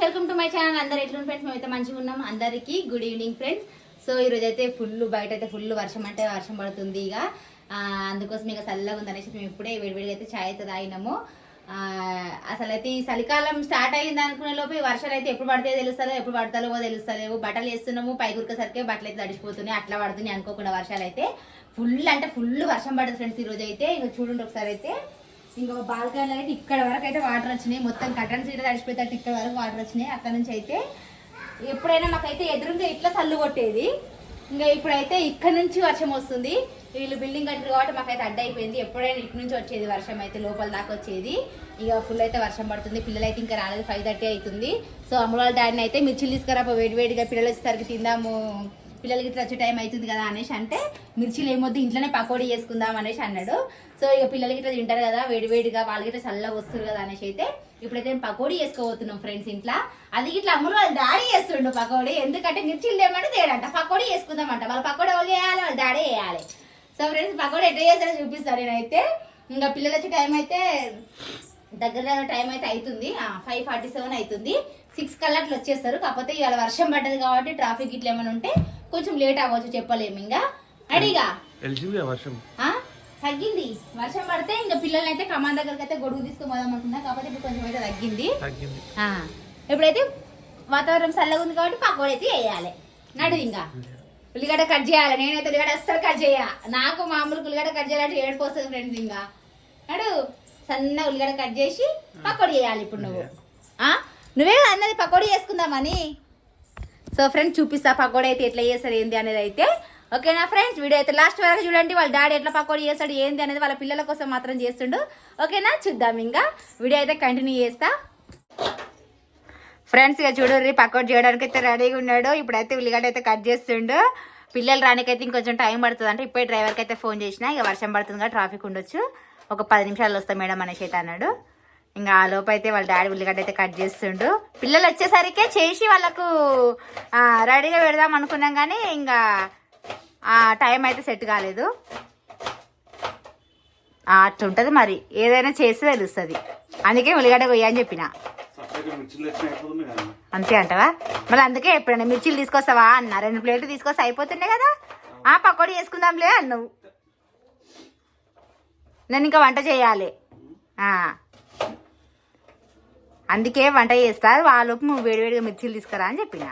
Friends welcome to my channel. అందరు ఎట్లున్న friends? మేమైతే మంచిగా ఉన్నాం. అందరికీ గుడ్ ఈవినింగ్ ఫ్రెండ్స్. సో ఈ రోజు అయితే ఫుల్ బయట అయితే ఫుల్ వర్షం అంటే వర్షం పడుతుంది ఇక. అందుకోసం ఇక చల్లగా ఉంది అనేసి మేము ఇప్పుడే వేడివేడిగా అయితే ఛాయ్ అయితే తాగినాము. అసలు అయితే ఈ చలికాలం స్టార్ట్ అయింది అనుకునే లోపు వర్షాలు అయితే ఎప్పుడు పడితే తెలుస్తారో ఎప్పుడు పడతారో తెలుస్తలేవు. బట్టలు వేస్తున్నాము పై కురికేసరికి బట్టలు అయితే తడిచిపోతున్నాయి అట్లా పడుతున్నాయి అనుకోకుండా వర్షాలు అయితే. ఫుల్ అంటే ఫుల్ వర్షం పడుతుంది ఫ్రెండ్స్ ఈరోజు అయితే ఇక చూడండి ఒకసారి అయితే. ఇంకొక బాల్కనీలో అయితే ఇక్కడ వరకు అయితే వాటర్ వచ్చినాయి. మొత్తం కటన్ సీట్ తడిచిపోయేటట్టు ఇక్కడ వరకు వాటర్ వచ్చినాయి. అక్కడ నుంచి అయితే ఎప్పుడైనా మాకైతే ఎదురుగా ఇట్లా సల్లు కొట్టేది. ఇంకా ఇప్పుడైతే ఇక్కడ నుంచి వర్షం వస్తుంది. వీళ్ళు బిల్డింగ్ కట్టారు కాబట్టి మాకైతే అడ్డ అయిపోయింది. ఎప్పుడైనా ఇటు నుంచి వచ్చేది వర్షం అయితే లోపల దాకా వచ్చేది. ఇక ఫుల్ అయితే వర్షం పడుతుంది. పిల్లలు అయితే ఇంకా రాలేదు. ఫైవ్ థర్టీ అవుతుంది. సో అమ్మ వాళ్ళ డాడీని అయితే మిర్చిలు తీసుకురా వేడి వేడిగా పిల్లలు వచ్చేసరికి తిందాము. పిల్లలకి ఇట్లా వచ్చే టైం అవుతుంది కదా అనేసి అంటే మిర్చిలు ఏమొద్దు ఇంట్లోనే పకోడీ చేసుకుందాం అనేసి అన్నాడు. సో ఇక పిల్లలకి ఇట్లా తింటారు కదా వేడివేడిగా వాళ్ళకి ఇట్లా చల్లగా వస్తారు కదా అనేసి అయితే ఇప్పుడైతే మేము పకోడీ చేసుకోబోతున్నాం ఫ్రెండ్స్ ఇంట్లో. అది ఇట్లా అమ్ములు వాళ్ళ డాడీ చేస్తుండు పకోడీ. ఎందుకంటే మిర్చిలు లేమంటే తేడంట. పకోడీ చేసుకుందామంట. వాళ్ళ పకోడీ వాళ్ళు చేయాలి? వాళ్ళ డాడీ వేయాలి సో ఫ్రెండ్స్ పకోడీ ఎట్లా చేస్తారో చూపిస్తాను నేనైతే. ఇంకా పిల్లలు వచ్చే టైం అయితే దగ్గర దగ్గర టైం అయితే అవుతుంది. ఫైవ్ ఫార్టీ సెవెన్ అవుతుంది. సిక్స్ కల్లా అట్లా వచ్చేస్తారు. కాకపోతే ఇవాళ వర్షం పడ్డది కాబట్టి ట్రాఫిక్ ఇట్లా ఏమైనా ఉంటే కొంచెం లేట్ అవ్వచ్చు చెప్పలేము. ఇంకా అడిగా. వర్షం? తగ్గింది. వర్షం పడితే ఇంకా పిల్లల్ని అయితే కమాన్ దగ్గరికి అయితే గొడుగు తీసుకుపోదాం అనుకున్నా. కాకపోతే ఇప్పుడు కొంచెం అయితే తగ్గింది. ఇప్పుడైతే వాతావరణం చల్లగా ఉంది కాబట్టి పకోడీ అయితే వేయాలి నడు ఇంకా. ఉల్లిగడ్డ కట్ చేయాలి. నేనైతే ఉల్లిగడ్డ అస్సలు కట్ చేయ. నాకు మామూలు ఉల్లిగడ్డ కట్ చేయాలంటే ఏడుపు వస్తుంది ఫ్రెండ్స్ ఇంకా. నడు. సన్న ఉల్లిగడ్డ కట్ చేసి పకోడీ వేయాలి ఇప్పుడు నువ్వు? నువ్వే అన్నది పకోడీ చేసుకుందామని. సో ఫ్రెండ్స్ చూపిస్తా పకోడీ అయితే ఎట్లా చేస్తారు ఏంది అనేది అయితే. ఓకేనా ఫ్రెండ్స్ వీడియో అయితే లాస్ట్ వరకు చూడండి. వాళ్ళ డాడీ ఎట్లా పకోడీ చేస్తాడు ఏంది అనేది వాళ్ళ పిల్లల కోసం మాత్రం చేస్తుండు. ఓకేనా చూద్దాం ఇంకా. వీడియో అయితే కంటిన్యూ చేస్తా. ఫ్రెండ్స్ ఇక చూడరు పకోడీ చేయడానికి అయితే రెడీగా ఉన్నాడు. ఇప్పుడైతే ఉల్లిగడ్డ అయితే కట్ చేస్తుండు. పిల్లలు రానికైతే ఇంకొంచెం టైం పడుతుంది అంటే ఇప్పుడే డ్రైవర్కి అయితే ఫోన్ చేసిన ఇక వర్షం పడుతుంది ట్రాఫిక్ ఉండొచ్చు. ఒక పది నిమిషాలు వస్తాం మేడం అనేసి అయితే అన్నాడు. ఇంకా ఆ లోపు అయితే వాళ్ళ డాడీ ఉల్లిగడ్డ అయితే కట్ చేస్తుండు. పిల్లలు వచ్చేసరికి చేసి వాళ్ళకు ఆ, రెడీగా పెడదాం అనుకున్నాం కానీ ఇంకా ఆ టైం అయితే సెట్ కాలేదు. అట్లుంటది మరి. ఏదైనా చేస్తే తెలుస్తుంది. అందుకే ఉల్లిగడ్డ కొయ్య అని చెప్పిన. అంతే అంటవా? మళ్ళీ అందుకే ఎప్పుడైనా మిర్చిలు తీసుకొస్తావా అన్న? రెండు ప్లేట్లు తీసుకొస్తే అయిపోతుండే కదా? ఆ పకోడీ వేసుకుందాంలే అన్నావు. నేను ఇంకా వంట చేయాలి. ఆ. అందుకే వంట చేస్తారు వాళ్ళకు నువ్వు వేడివేడిగా మిర్చిలు తీసుకురా అని చెప్పిన.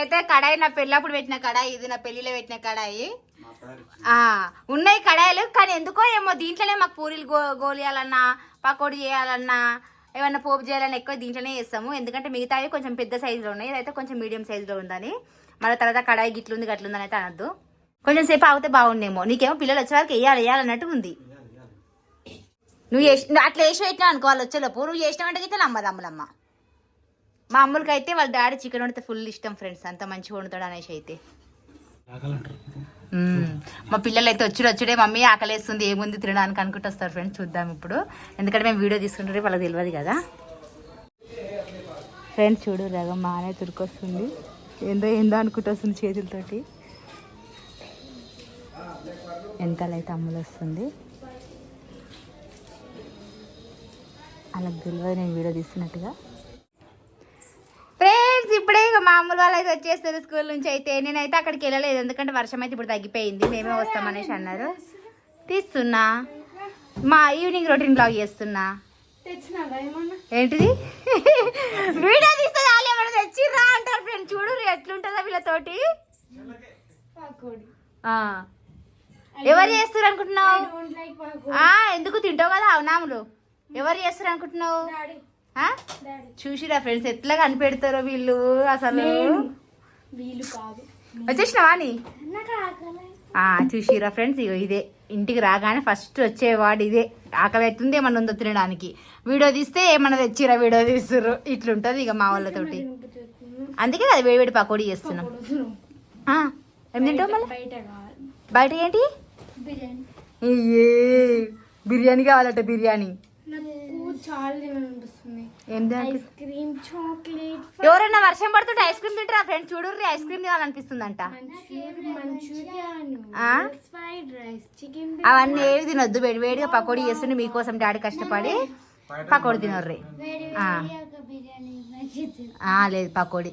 అయితే కడాయి నా పెళ్ళప్పుడు పెట్టిన కడాయి ఇది నా పెళ్ళిలో పెట్టిన కడాయి. ఆ, ఉన్నాయి కడాయిలు కానీ ఎందుకో ఏమో దీంట్లోనే మాకు పూరీలు గో గోలియాలన్నా పకోడీ చేయాలన్నా ఏమన్నా పోపు చేయాలన్నా ఎక్కువ దీంట్లోనే చేస్తాము. ఎందుకంటే మిగతావి కొంచెం పెద్ద సైజులో ఉన్నాయి. ఇదైతే కొంచెం మీడియం సైజులో ఉందని. మళ్ళీ తర్వాత కడాయి గిట్లుంది గట్లుందని అయితే అనొద్దు. కొంచెం సేపు ఆగితే బాగుండేమో. నీకేమో పిల్లలు వచ్చే వరకు వేయాలి వేయాలన్నట్టు ఉంది. నువ్వు చేసి అట్లా వేసి పెట్టినా అనుకో వాళ్ళు వచ్చేలోపు. నువ్వు చేసిన వంటకి అయితే నమ్మదు మా అమ్మలకి అయితే వాళ్ళ డాడీ చికెన్ వండితే ఫుల్ ఇష్టం ఫ్రెండ్స్ అంత మంచిగా వండుతాడు అనేసి అయితే. మా పిల్లలు అయితే వచ్చుడు వచ్చుడే మమ్మీ ఆకలేస్తుంది ఏముంది తినడానికి అనుకుంటూ వస్తారు ఫ్రెండ్స్ చూద్దాం ఇప్పుడు. ఎందుకంటే మేము వీడియో తీసుకుంటుంటే వాళ్ళకి తెలియదు కదా. ఫ్రెండ్స్ చూడు రగం మానే తురుకొస్తుంది. ఏందో ఏందో అనుకుంటూ వస్తుంది చేతులతోటి. వెనకాలైతే అమ్ములు వస్తుంది. అలా తెలియదు నేను వీడియో తీస్తున్నట్టుగా ఫ్రెండ్స్ ఇప్పుడే ఇక మామూలు వాళ్ళు అయితే వచ్చేస్తారు స్కూల్ నుంచి అయితే. నేనైతే అక్కడికి వెళ్ళలేదు ఎందుకంటే వర్షం అయితే ఇప్పుడు తగ్గిపోయింది. మేమే వస్తామనేసి అన్నారు. తీస్తున్నా. మా ఈవినింగ్ రొటీన్ బ్లాగ్ చేస్తున్నా. ఏంటిది? వీడియో తీస్తే ఏమైనా తెచ్చిర్రా అంటారు ఫ్రెండ్ చూడు ఎట్లుంటుందా వీళ్ళతోటి. ఎవరు చేస్తారు అనుకుంటున్నావు ఎందుకు తింటావు కదా అవునాములు ఎవరు చేస్తారు అనుకుంటున్నావు? చూసిరా ఫ్రెండ్స్ ఎట్లా కనిపెడతారో వీళ్ళు అసలు? వీలు కాదు. వచ్చేసినావా చూసిరా ఫ్రెండ్స్ ఇగో ఇదే. ఇంటికి రాగానే ఫస్ట్ వచ్చేవాడు ఇదే. ఆకలి అవుతుంది ఏమన్నా ఉందో తినడానికి? వీడియో తీస్తే ఏమన్నా తెచ్చిరా వీడియో తీస్తుర్రు? ఇట్లుంటది ఇక మా వాళ్ళతోటి. అందుకే కదా వేడి వేడి పకోడీ చేస్తున్నాం. ఆ, ఏం తింటావు మళ్ళీ? బయట ఏంటి? బిర్యానీ. కావాలట బిర్యానీ. చాలా తినాలనిపిస్తుంది ఏం ఐస్ క్రీమ్ చాక్లెట్ ఎవరైనా వర్షం పడుతుంటే ఐస్ క్రీమ్ తింటారా ఫ్రెండ్స్ చూడుర్రి ice cream? Fried rice chicken అవన్నీ ఏవి తినొద్దు వేడి వేడిగా పకోడీ చేస్తుండే మీకోసం డాడీ కష్టపడి పకోడీ తినర్రి. ఆ. బిర్యానీ ఆ, లేదు పకోడీ.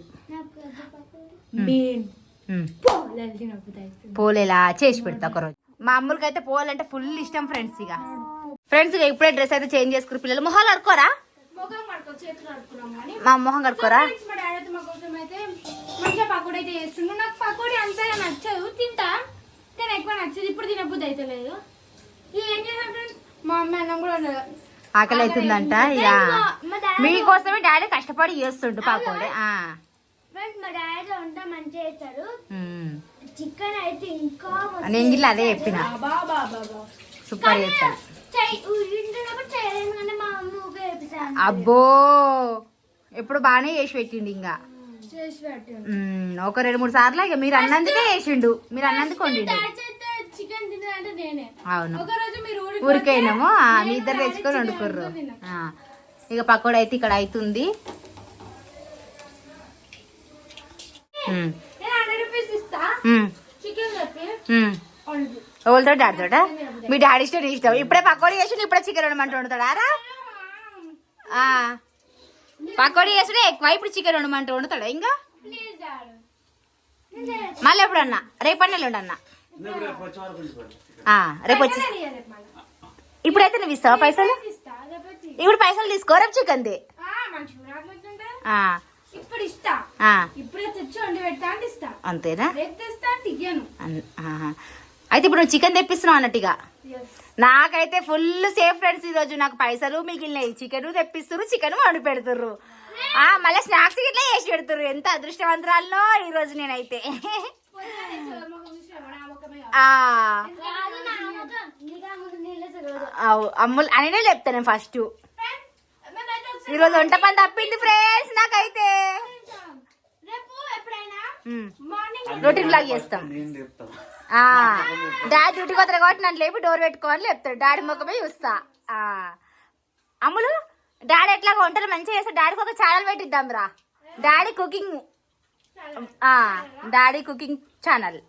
పోలేలా చేసి పెడతా ఒకరోజు. మా అమ్ములకి అయితే పోవాలంటే ఫుల్ ఇష్టం ఫ్రెండ్స్ ఇక. ఫ్రెండ్స్ ఇప్పుడే డ్రెస్ అయితే చేంజ్ చేసుకుని పిల్లలు మొహాలు కానీ. మా మొహం కడుకోరా ఫ్రెండ్స్ మా డాడీ అయితే మా కోసం అయితే మంచిగా పకోడీ అయితే చేస్తుండు. నాకు పకోడీ అంతగా నచ్చదు. తింటా కానీ ఎక్కువ నచ్చదు. ఇప్పుడు తినబుద్ధి అయితే లేదు. ఏం ఫ్రెండ్స్ మా అమ్మ అన్నం కూడా ఆకలి అవుతుందంట మీకోసమే డాడీ కష్టపడి చేస్తుండు పకోడీ. ఫ్రెండ్స్ మా డాడీ వంట మంచిగా చేస్తారు ఉమ్. చికెన్ అయితే ఇంకా నేను అదే చెప్పిన. సూపర్ చేస్తాడు. అబ్బో! ఎప్పుడు బాగానే చేసి పెట్టిండు ఇంకా. ఒక రెండు మూడు సార్లు ఇక మీరు అన్నందుకే చేసిండు. మీరు అన్నందుకు అవును. ఊరికైనాము. మీ ఇద్దరు తెచ్చుకొని చికెన్ వండుకుర్రు. ఇక పకోడీ అయితే ఇక్కడ అవుతుంది చికెన్ ఎవరితో? డాడీతోట? మీ డాడీ ఇష్టం ఇష్టం. ఇప్పుడే పకోడీ చేసి ఇప్పుడే చికెన్ వండమంటే వండుతాడా? రా. ఆ. పకోడీ చేసుడే ఎక్కువ ఇప్పుడు చికెన్ వండమంటే వండుతాడా ఇంకా? మళ్ళీ ఎప్పుడన్నా? రేపన్నా ఎల్లుండన్నా ఆ, రేపు వచ్చి ఇప్పుడైతే నువ్వు ఇస్తావా పైసలు? రేపు ఇప్పుడు పైసలు తీసుకో రేపు చికెన్ ది అంతేనా? అన్-. అయితే ఇప్పుడు నువ్వు చికెన్ తెప్పిస్తున్నావు అన్నట్టుగా. నాకైతే ఫుల్ సేఫ్ ఫ్రెండ్స్ ఈ రోజు నాకు పైసలు మిగిలినాయి. చికెన్ తెప్పిస్తున్నారు చికెన్ వండి పెడుతుర్రు. ఆ మళ్ళీ స్నాక్స్ ఇట్లా చేసి పెడుతుర్రు. ఎంత అదృష్టవంతరాల్లో ఈ రోజు నేనైతే అమ్ములు అనినే చెప్తాను ఫస్ట్ ఈ రోజు వంట పని తప్పింది ఫ్రెండ్స్ నాకైతే. రేపు ఎప్పుడైనా ఉమ్. మార్నింగ్ రొటీన్ లాగా చేస్తాం. నేను చెప్తాను ఆ. డాడీ డ్యూటీకి వస్తారు కాబట్టి నన్ను లేపి డోర్ పెట్టుకోవాలి చెప్తాడు డాడీ ముఖమే చూస్తా. ఆ. అమ్ములు డాడీ ఎట్లా వంటలు మంచిగా చేస్తా డాడీకి ఒక ఛానల్ పెట్టిద్దాం రా. Daddy cooking. ఆ డాడీ కుకింగ్ ఛానల్.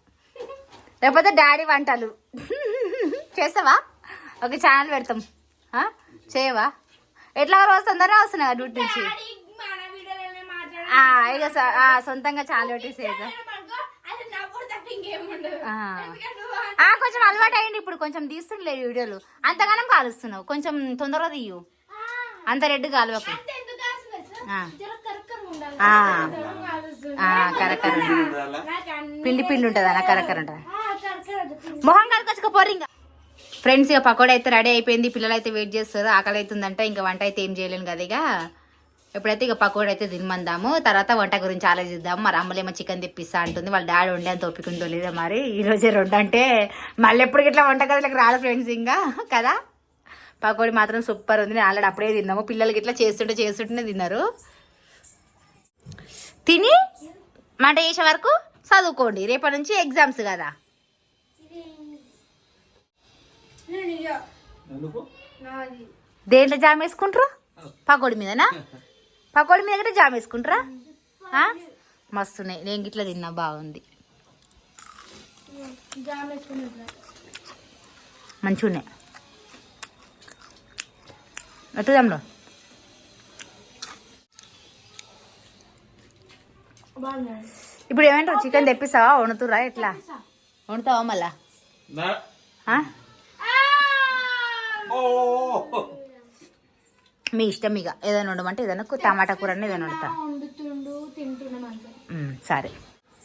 లేకపోతే డాడీ వంటలు. చేస్తావా? ఒక ఛానల్ పెడతాం. ఆ? చేయవా? ఎట్లా రోజు తొందరగా వస్తున్నావా డ్యూటీ నుంచి. ఇక సొంతంగా చాలు ఆ. కొంచెం అలవాటు అయ్యండి ఇప్పుడు కొంచెం తీస్తుండలే వీడియోలు అంతగానం కాలుస్తున్నావు. కొంచెం తొందరగా తీయు. అంత రెడ్ కాలువకు. కరకర. పిండి పిండి ఉంటుంది? అన్న కరకర ఉంటుంది? మొహం కలకొచ్చుకోపోరు ఇంకా. ఫ్రెండ్స్ ఇక పకోడా అయితే రెడీ అయిపోయింది. పిల్లలు అయితే వెయిట్ చేస్తారు. ఆకలి అవుతుందంట ఇంకా వంట అయితే ఏం చేయలేను కదా ఇక. ఎప్పుడైతే ఇక పకోడా అయితే తినమందాము తర్వాత వంట గురించి ఆలోచిద్దాం. మరి అమ్మలేమో చికెన్ తెప్పిస్తా అంటుంది. వాళ్ళ డాడీ వండే అంత ఓపిక ఉందో లేదో మరి? ఈ రోజే రెండు అంటే మళ్ళీ ఎప్పుడు ఇట్లా వంట గదిలోకి రాదు ఫ్రెండ్స్ ఇంకా కదా? పకోడీ మాత్రం సూపర్ ఉంది. నేను ఆల్రెడీ అప్పుడే తిన్నాము. పిల్లలకి ఇట్లా చేస్తుంటే చేస్తుంటేనే తిన్నారు. తిని వంట చేసే వరకు చదువుకోండి. రేపటి నుంచి ఎగ్జామ్స్ కదా. దేంట్లో జామ్ వేసుకుంటారు? పకోడీ మీదనా? పకోడీ మీద కూడా జామ్ వేసుకుంటారా? ఆ? మస్తున్నాయి నేను గిట్లా తిన్నా బాగుంది. మంచిగా ఉన్నాయి. ఎట్టుదాంలో బాగున్నాడు. ఇప్పుడు ఏమంటారు చికెన్ తెప్పిస్తావా? వండుతురా ఎట్లా? వండుతావా మళ్ళా? నా- ఆ? ఓ. మీ ఇష్టం ఇక. ఏదైనా వండమంటే ఏదైనా టమాటా కూర అన్న ఏదైనా వండుతా. సరే.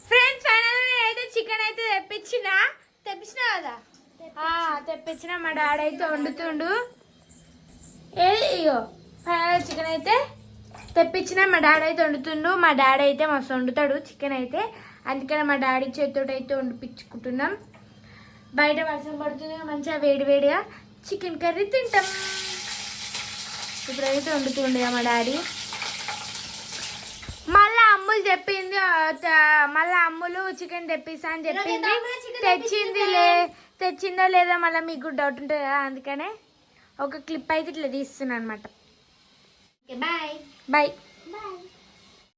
ఫ్రెండ్స్ ఫైనల్ అయితే చికెన్ అయితే తెప్పించిన. తెప్పించిన కదా? ఆ, తెప్పించిన. మా డాడీ అయితే వండుతుండు. ఏది ఇగో ఫైనల్ చికెన్ అయితే తెప్పించిన. మా డాడీ అయితే వండుతుండు. మా డాడీ అయితే మస్తు వండుతాడు చికెన్ అయితే. అందుకని మా డాడీ చేతితో అయితే వండిపించుకుంటున్నాం. బయట వర్షం పడుతుంది మంచిగా వేడి వేడిగా. చికెన్ కర్రీ తింటాం. ఇప్పుడైతే వండుతుండే మా డాడీ. మళ్ళా అమ్ములు చెప్పింది మళ్ళా అమ్ములు చికెన్ తెప్పిస్తా అని చెప్పింది. తెచ్చింది లే తెచ్చిందో లేదా మళ్ళీ మీకు డౌట్ ఉంటుంది? కదా అందుకనే ఒక క్లిప్ అయితే ఇట్లా తీస్తున్నాను అనమాట బాయ్. బాయ్.